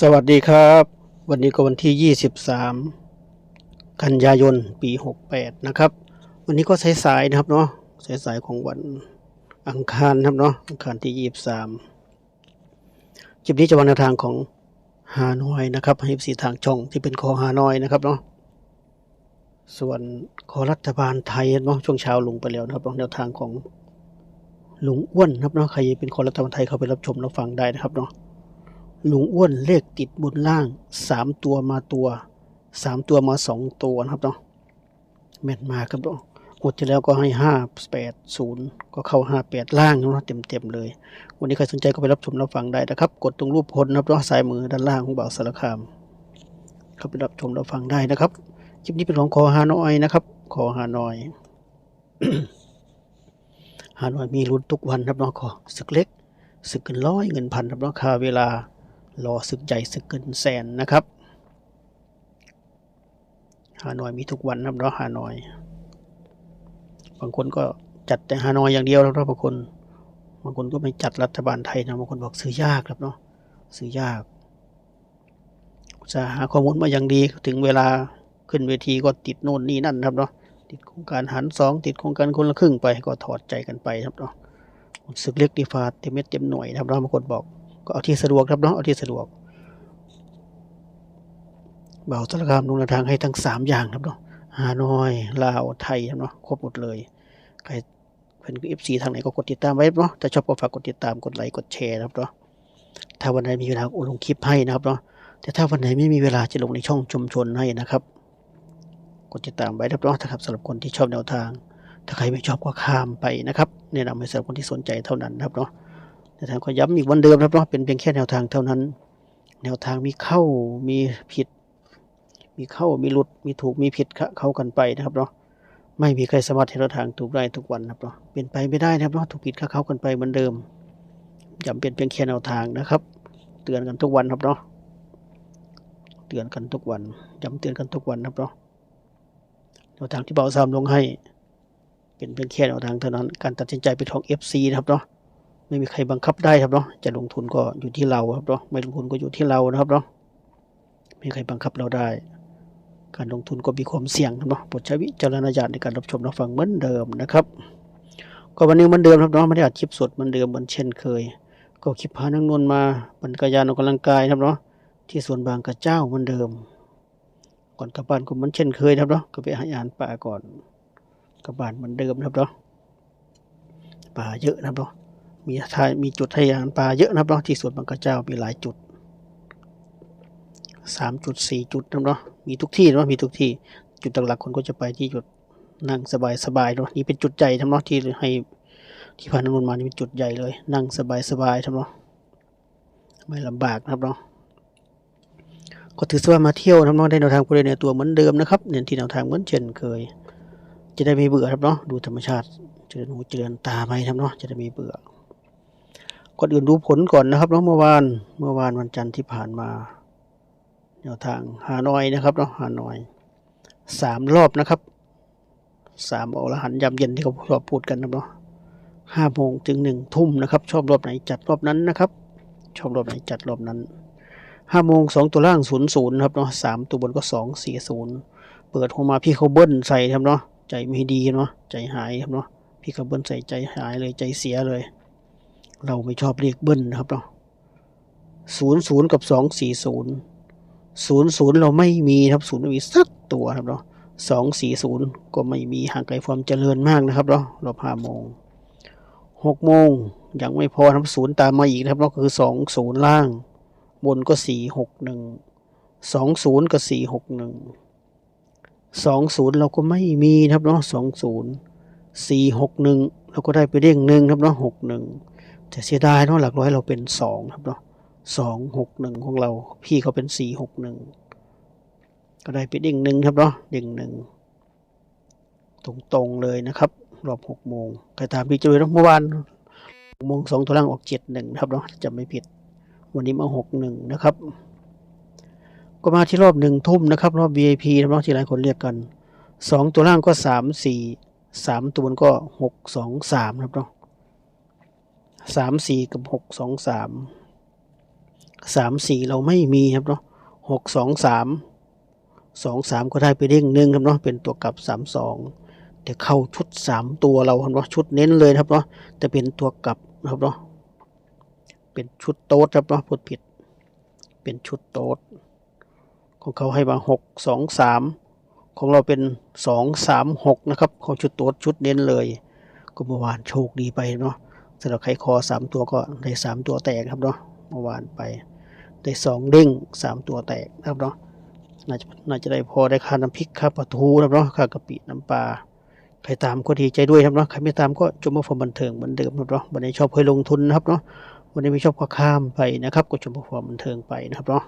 สวัสดีครับ วันนี้ก็วันที่ 23 กันยายนปี 68 นะครับ วันนี้ก็สายๆนะครับเนาะสายๆของวันอังคารนะครับเนาะอังคารที่ 23คลิปนี้จะวันแนทางของฮานอยนะครับให้สีทางช่องที่เป็นคอฮานอยนะครับเนาะส่วนคอรัฐบาลไทยเนาะช่วงเช้าลงไปแล้วนะครับแนวทางของลุงอ้วนนะครับเนาะใครเป็นคอรัฐบาลไทยเข้าไปรับชมรับฟังได้นะครับเนาะ ลุงอ้วนเลขติดบนล่างสามตัวมาตัวสามตัวมาสองตัวนะครับเนาะแม่นมาครับเนาะหมดที่แล้วก็ให้ห้าแปดศูนย์ก็เข้าห้าแปดล่างเนาะเต็มเต็มเลย วันนี้ใครสนใจก็ไปรับชมรับฟังได้นะครับ กดตรงรูปพลนะครับเนาะซ้ายมือด้านล่างของบ่าวสารคามเข้าไปรับชมรับฟังได้นะครับคลิปนี้เป็นของคอฮานอยนะครับคอฮานอยฮานอยมีลุ้นทุกวันครับเนาะขอศึกเล็กศึกเกินร้อยเงินพันครับเนาะค่าเวลา รอศึกใหญ่ศึกเกินแสนนะครับฮานอยมีทุกวันนะครับเนาะฮานอย บางคนก็จัดแต่ฮานอยอย่างเดียวแล้วบบางคนบางคนก็ไม่จัดรัฐบาลไทยนะบางคนบอกซื้อยากครับเนาะซื้อยากจะหาข้อมูลมาอย่างดีถึงเวลาขึ้นเวทีก็ติดโน่นนี่นั่นครับเนาะติดโครงการหันสองติดโครงการคนละครึ่งไปก็ถอดใจกันไปครับเนาะศึกเล็กดีฟาเต็มเม็ดเต็มหน่วยครับเนาะบางคนบอก ก็เอาที่สะดวกครับเนาะเอาที่สะดวกเบาสารคามลงแนวทางให้ทั้งสามอย่างครับเนาะฮานอยลาวไทยครับเนาะครบหมดเลยใครเป็นเอฟซีทางไหนก็กดติดตามไว้เนาะถ้าชอบก็ฝากกดติดตามกดไลค์กดแชร์นะครับเนาะถ้าวันไหนมีเวลาลงคลิปให้นะครับเนาะแต่ถ้าวันไหนไม่มีเวลาจะลงในช่องชุมชนให้นะครับ กดติดตามไว้นะครับเนาะครับสำหรับคนที่ชอบแนวทาง ถ้าใครไม่ชอบก็ข้ามไปนะครับแนะนำให้สำหรับคนที่สนใจเท่านั้นนะครับเนาะ แนวทางก็ย้ำอีกวันเดิมนะครับเนาะเป็นเพียงแค่แนวทางเท่านั้น แนวทางมีเข้ามีผิด มีเข้ามีหลุดมีถูกมีผิดเข้ากันไปนะครับเนาะไม่มีใครสามารถเห็นทางถูกได้ทุกวันนะครับเนาะเป็นไปไม่ได้นะครับเนาะถูกผิดเข้ากันไปเหมือนเดิมย้ำเป็นเพียงแค่แนวทางนะครับ เตือนกันทุกวันครับเนาะเตือนกันทุกวันย้ำเตือนกันทุกวันนะครับเนาะแนวทางที่เบาซ้ำลงให้ เป็นเพียงแค่แนวทางเท่านั้น การตัดสินใจเป็นของ FC นะครับเนาะ ไม่มีใครบังคับได้ครับเนาะจะลงทุนก็อยู่ที่เราครับเนาะไม่ลงทุนก็อยู่ที่เรานะครับเนาะไม่มีใครบังคับเราได้ การลงทุนก็มีความเสี่ยงครับเนาะโปรดใช้วิจารณญาณในการรับชมรับฟังเหมือนเดิมนะครับก็วันนี้เหมือนเดิมครับเนาะไม่ได้อัดคลิปสดเหมือนเดิมเหมือนเช่นเคย ก็คลิปพานังนวลมาปั่นจักรยานออกกำลังกายครับเนาะที่สวนบางกระเจ้าเหมือนเดิม ก่อนกลับบ้านก็เหมือนเช่นเคยครับเนาะก็ไปห้อาหารป่าก่อนกลับบ้านเหมือนเดิมครับเนาะป่าเยอะนะครับเนาะ มีทายมีจุดให้อาหารปลาเยอะนะครับเนาะที่สวนบางกระเจ้ามีหลายจุดสามจุดสี่จุดนะครับเนาะมีทุกที่นาะมีทุกที่จุดหลักๆคนก็จะไปที่จุดนั่งสบายสบายเนาะนี่เป็นจุดใหญ่ทั้งเนาะที่ให้ที่พานุนมานี่เป็นจุดใหญ่เลย นั่งสบายสบายทั้งเนาะไม่ลำบากนะครับเนาะก็ถือว่ามาเที่ยวนะครับเนาะได้แนวทางผู้ใดในตัวเหมือนเดิมนะครับเน้นที่แนวทางเหมือนเช่นเคย จะได้ไม่เบื่อครับเนาะดูธรรมชาติเจริญหูเจริญตาไปครับเนาะจะได้ไม่เบื่อ ก่อนอื่นดูผลก่อนนะครับเนาะเมื่อวานเมื่อวานวันจันทร์ที่ผ่านมาแนวทางฮานอยนะครับเนาะฮานอยสามรอบนะครับสามอรหันยามเย็นที่เขาชอบพูดกันนะเนาะห้าโมงถึงหนึ่งทุ่มนะครับ ชอบรอบไหนจัดรอบนั้นนะครับ ชอบรอบไหนจัดรอบนั้นห้าโมงสองตัวล่างศูนย์ศูนย์ครับเนาะสามตัวบนก็สองสี่ศูนย์เปิดออกมาพี่เขาเบิ้ลใส่ครับเนาะใจไม่ดีเนาะใจหายครับเนาะพี่เขาเบิ้ลใส่ใจหายเลยใจเสียเลย เราไม่ชอบเลขเบิ้ลนะครับเนาะศูนย์ศูนย์กับสองสี่ศูนย์ศูนย์ศูนย์เราไม่มีครับศูนย์ไม่มีสักตัวครับเนาะสองสี่ศูนย์ก็ไม่มีห่างไกลความเจริญมากนะครับเนาะรอบห้าโมงหกโมงยังไม่พอครับศูนย์ตามมาอีกนะครับเนาะคือสองศูนย์ล่าง บนก็สี่หกหนึ่งสองศูนย์ก็สี่หกหนึ่งสองศูนย์เราก็ไม่มีครับเนาะสองศูนย์สี่หกหนึ่งเราก็ได้ไปเด้งหนึ่งครับเนาะหกหนึ่ง แต่เสียดายเนาะหลักร้อยเราเป็นสองครับเนาะสองหกหนึ่งของเรา พี่เขาเป็นสี่หกหนึ่งก็ได้ไปเด้งหนึ่งครับเนาะด้งหนึ่งตรงตรงๆเลยนะครับ รอบหกโมงใครตามพี่จุ้ยเมื่อวานหกโมงสองตัวล่างออกเจ็ดหนึ่งครับเนาะจะไม่ผิด วันนี้มาหกหนึ่งนะครับ ก็มาที่รอบหนึ่งทุ่มนะครับ รอบ VIP นะครับเนาะที่หลายคนเรียกกันสองตัวล่างก็สามสี่สามตัวบนก็หกสองสามครับเนาะ สามสี่กับหกสองสามสามสี่เราไม่มีครับเนาะหกสองสามสองสามก็ได้ไปเด้งหนึ่งครับเนาะเป็นตัวกลับสามสองแต่เข้าชุดสามตัวเราครับเนาะชุดเน้นเลยครับเนาะแต่เป็นตัวกลับครับเนาะเป็นชุดโต๊ดครับเนาะพูดผิด เป็นชุดโต๊ดของเขาให้มาหกสองสามของเราเป็นสองสามหกนะครับของชุดโต๊ดชุดเน้นเลย ก็เมื่อวานโชคดีไปเนาะ สำหรับใครคอสามตัวก็ได้สามตัวแตกครับเนาะเมื่อวานไปได้สองเด้งสามตัวแตกครับเนาะน่าจะน่าจะได้พอได้ค่าน้ำพริกค่าปลาทูครับเนาะค่ากะปิน้ำปลาใครตามก็ดีใจด้วยครับเนาะใครไม่ตามก็จมมาฟอร์มบันเทิงเหมือนเดิมครับเนาะวันนี้ชอบเคยลงทุนนะครับเนาะวันนี้ไม่ชอบก็ข้ามไปนะครับก็จมมาฟอร์มบันเทิงไปนะครับเนาะ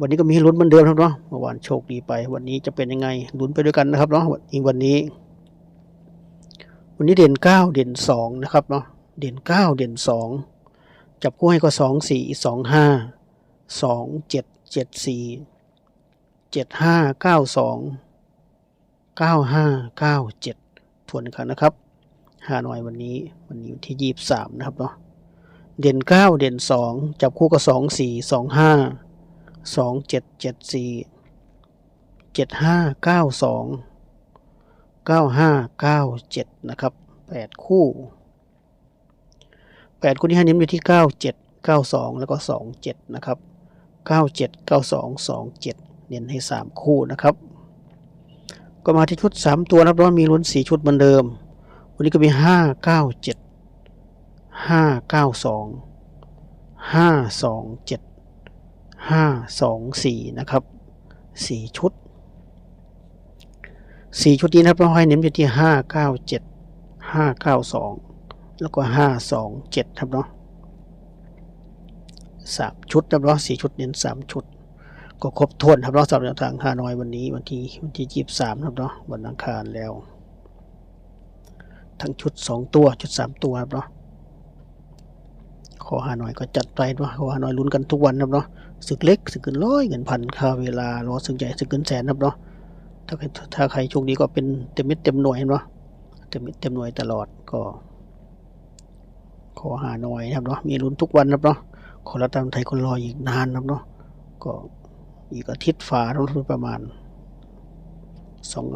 วันนี้ก็มีหลุ้นเหมือนเดิมครับเนาะเมื่อวานโชคดีไป วันนี้จะเป็นยังไงลุ้นไปด้วยกันนะครับเนาะอีกวันนี้ วันนี้เด่นเก้าเด่นสองนะครับเนาะเด่นเก้าเด่นสองจับคู่ให้ก็สองสี่สองห้าสองเจ็ดเจ็ดสี่เจ็ดห้าเก้าสองเก้าห้าเก้าเจ็ดทวนอีกครั้งนะครับห้าหน่อยวันนี้วันนี้วันที่ยี่สิบสามนะครับเนาะเด่นเก้าเด่นสองจับคู่ก็สองสี่สองห้าสองเจ็ดเจ็ดสี่เจ็ดห้าเก้าสอง เจ็ดเจ็ดสี่เจ็ดห้าเก้าห้าเก้าเจ็ดนะครับแปดคู่แปดคู่ที่ให้เน้นไปที่เก้าเจ็ดเก้าสองแล้วก็สองเจ็ดนะครับเก้าเจ็ดเก้าสองสองเจ็ดเน้นให้สามคู่นะครับ ก็มาที่ชุดสามตัวนะครับราะว่ามีลุ้นสี่ชุดเหมือนเดิม วันนี้ก็มีห้าเก้าเจ็ดห้าเก้าสองห้าสองเจ็ดห้าสองสี่นะครับสี่ชุด สี่ชุดนี้นะครับเราให้เน้นไปที่ห้าเก้าเจ็ดห้าเก้าสองแล้วก็ห้าสองเจ็ดครับเนาะสามชุดครับเนาะสี่ชุดเน้นสามชุด ก็ครบถ้วนครับเนาะสำหรับทางฮานอยวันนี้วันที่วันที่ยี่สิบสามครับเนาะวันอังคารแล้ว ทั้งชุดสองตัวชุดสามตัวครับเนาะขอฮานอยก็จัดไปเนาะขอฮานอยลุ้นกันทุกวันครับเนาะศึกเล็กศึกเกินร้อยเงินพันค่าเวลารอศึกใหญ่ศึกเกินแสนครับเนาะ ถ้าใครถ้าใครโชคดีก็เป็นเต็มเม็ดเต็มหน่วยเห็นปะเต็มเม็ดเต็มหน่วยตลอดก็ ขอหาหน่อยนะครับเนาะมีลุ้นทุกวันนะครับเนาะขอรัฐบาลไทยคนรออีกนานนะครับเนาะก็อีกอาทิตย์ฝาต้องประมาณสอง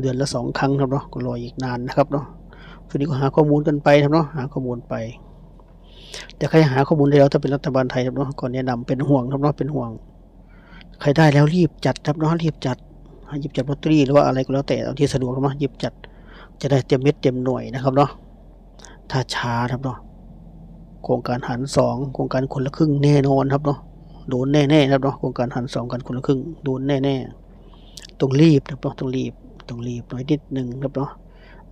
เดือนละสองครั้งครับเนาะก็รออีกนานนะครับเนาะช่วงนี้ก็หาข้อมูลกันไปครับเนาะหาข้อมูลไป แต่ใครหาข้อมูลได้แล้วถ้าเป็นรัฐบาลไทยครับเนาะก็แนะนำเป็นห่วงครับเนาะเป็นห่วง ใครได้แล้วรีบจัดครับเนาะรีบจัด หยิบจับลอตเตอรี่หรือว่าอะไรก็แล้วแต่เอาที่สะดวกนะหยิบจัดจะได้เต็มเม็ดเต็มหน่วยนะครับเนาะถ้าช้าครับเนาะโครงการหันสองโครงการคนละครึ่งแน่นอนครับเนาะโดนแน่ๆครับเนาะโครงการหันสองกันคนละครึ่งโดนแน่ๆต้องรีบนะครับเนาะต้องรีบต้องรีบหน่อยนิดหนึ่งครับเนาะ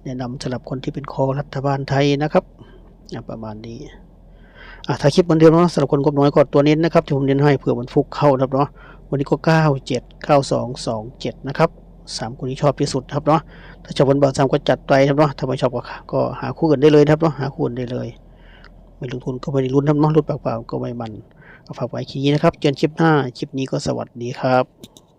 แนะนำสำหรับคนที่เป็นคอรัฐบาลไทยนะครับประมาณนี้อะถ้าคลิปเหมือนเดิมเนาะสำหรับคนกบน้อยก็ตัวนี้นะครับที่ผมเน้นให้เผื่อมันฟุกเข้าครับเนาะ วันนี้ก็ 9 7 9 2 2 7 นะครับสามคนที่ชอบที่สุดครับเนาะ ถ้าชอบบนบอลสามก็จัดไปครับเนาะ ถ้าไม่ชอบก็ก็หาคู่อื่นได้เลยครับเนาะ หาคู่อื่นได้เลย ไม่ลงทุนก็ไม่ได้ลุ้นครับเนาะลุ้นเปล่าๆก็ไม่มัน เอาฝากไว้คีนี้นะครับ เจอกันคลิปหน้า คลิปนี้ก็สวัสดีครับ